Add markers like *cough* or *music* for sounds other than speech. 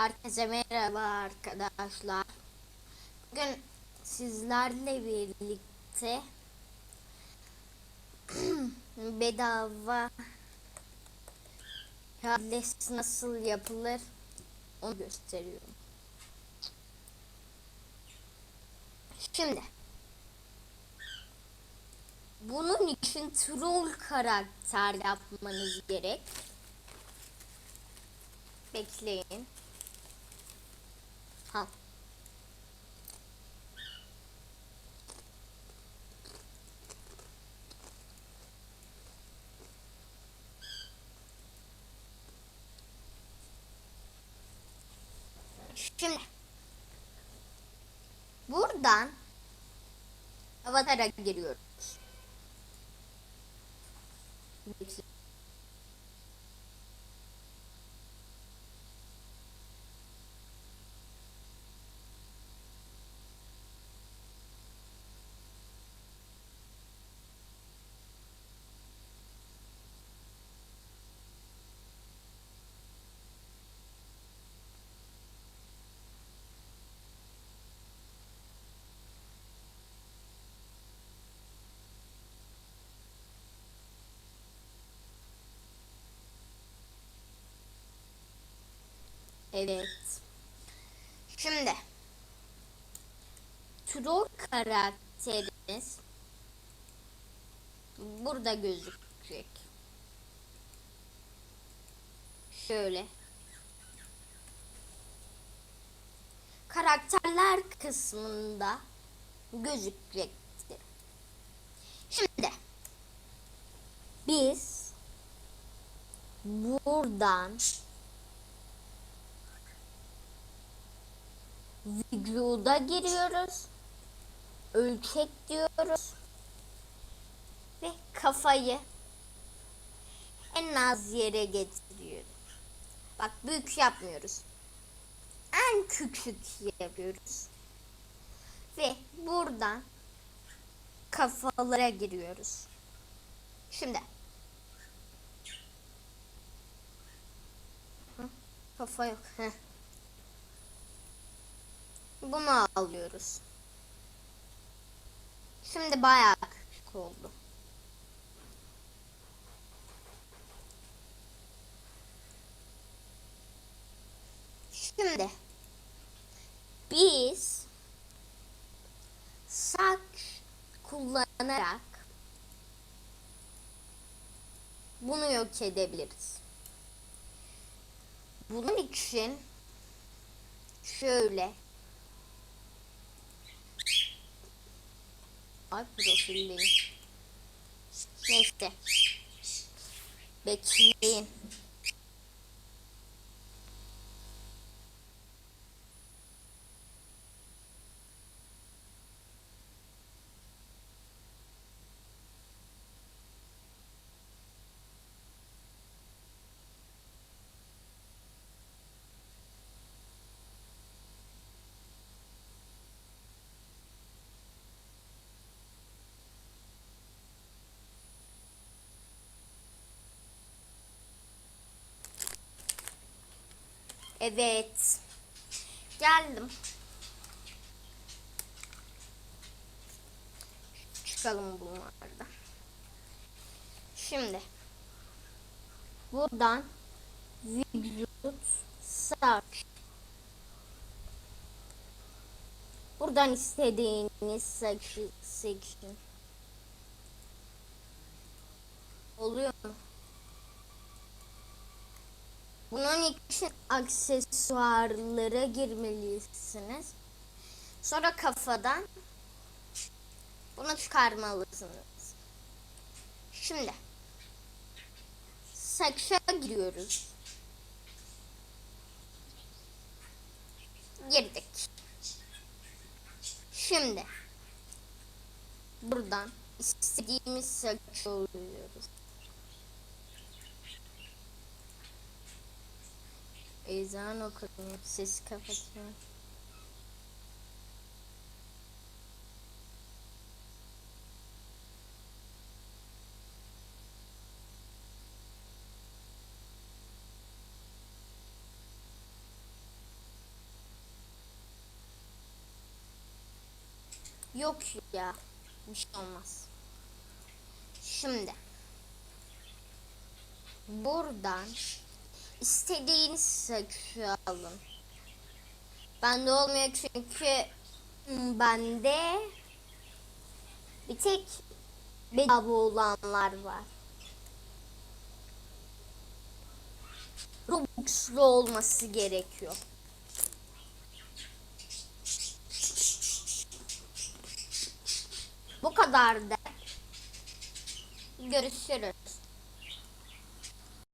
Herkese merhaba arkadaşlar. Bugün sizlerle birlikte *clears throat* bedava kağıt nasıl yapılır onu gösteriyorum. Şimdi bunun için troll karakter yapmanız gerek. Bekleyin. Ha. Şimdi buradan avatara giriyoruz. Bekleyin. Evet. Şimdi troll karakteriniz burada gözükecek. Şöyle. Karakterler kısmında gözükecektir. Şimdi biz buradan vücuda giriyoruz. Ölçek diyoruz. Ve kafayı en az yere getiriyoruz. Bak büyük yapmıyoruz. En küçük yapıyoruz. Ve buradan kafalara giriyoruz. Şimdi kafa yok. Heh. Bunu alıyoruz. Şimdi bayağı küçük oldu. Şimdi biz saç kullanarak bunu yok edebiliriz. Bunun için şöyle Ay profildeyim. Neyse. Bekleyin. Evet. Geldim. Çıkalım bunlardan. Şimdi buradan vücut saç buradan istediğiniz seçin. Oluyor mu? Bunun için aksesuarlara girmelisiniz. Sonra kafadan bunu çıkarmalısınız. Şimdi saça giriyoruz. Girdik. Şimdi buradan istediğimiz saçı oluyoruz. ezan okudum. Sesi kapatıyorum. Yok ya. Bir şey olmaz. Şimdi buradan istediğiniz seçi alın. Bende olmuyor çünkü hmm, bende bir tek bedava olanlar var. Robux'lu olması gerekiyor. Bu kadar da. Görüşürüz.